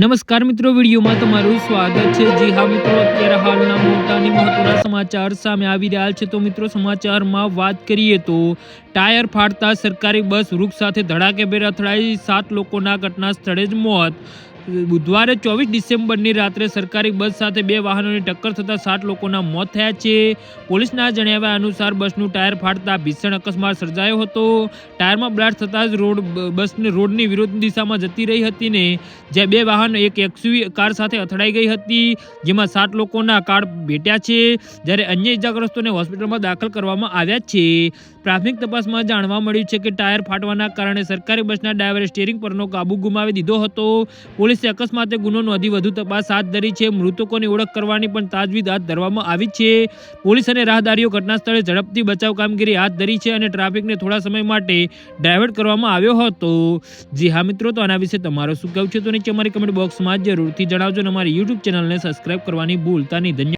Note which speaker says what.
Speaker 1: નમસ્કાર મિત્રો, વિડીયોમાં તમારું સ્વાગત છે. જી હા મિત્રો, અત્યારે હાલના મોટા અને મહત્વના સમાચાર સામે આવી રહ્યા છે. તો મિત્રો, સમાચારમાં વાત કરીએ તો ટાયર ફાટતા સરકારી બસ વૃક્ષ સાથે ધડાકેભેર અથડાઈ સાત લોકોના ઘટના સ્થળે જ મોત. બુધવારે ચોવીસ ડિસેમ્બરની રાત્રે સરકારી બસ સાથે બે વાહનોની ટક્કર થતાં સાત લોકોના મોત થયા છે. પોલીસના જણાવ્યા અનુસાર બસનું ટાયર ફાટતા ભીષણ અકસ્માત સર્જાયો હતો. ટાયરમાં બ્લાસ્ટ થતાં જ રોડ બસને રોડની વિરુદ્ધ દિશામાં જતી રહી હતી ને, જ્યાં બે વાહન એક એક્સયુવી કાર સાથે અથડાઈ ગઈ હતી, જેમાં સાત લોકોના કાર્ડ ભેટ્યા છે. જ્યારે અન્ય ઇજાગ્રસ્તોને હોસ્પિટલમાં દાખલ કરવામાં આવ્યા છે. પ્રાથમિક તપાસમાં જાણવા મળ્યું છે કે ટાયર ફાટવાના કારણે સરકારી બસના ડ્રાઈવરે સ્ટેરિંગ પરનો કાબુ ગુમાવી દીધો હતો. પોલીસે અકસ્માતે ગુનો નોંધી વધુ તપાસ હાથ ધરી છે. મૃતકોની ઓળખ કરવાની પણ તાજવીજ હાથ ધરવામાં આવી છે. પોલીસ અને રાહદારીઓ ઘટના સ્થળે ઝડપથી બચાવ કામગીરી હાથ ધરી છે અને ટ્રાફિકને થોડા સમય માટે ડાયવર્ટ કરવામાં આવ્યો હતો. જી હા મિત્રો, તો આના વિશે તમારો શું કહેવું છે? તો નીચે અમારી કમેન્ટ બોક્સમાં જરૂરથી જણાવજો અને અમારી યુટ્યુબ ચેનલને સબસ્ક્રાઇબ કરવાની ભૂલતા નહીં. ધન્યવાદ.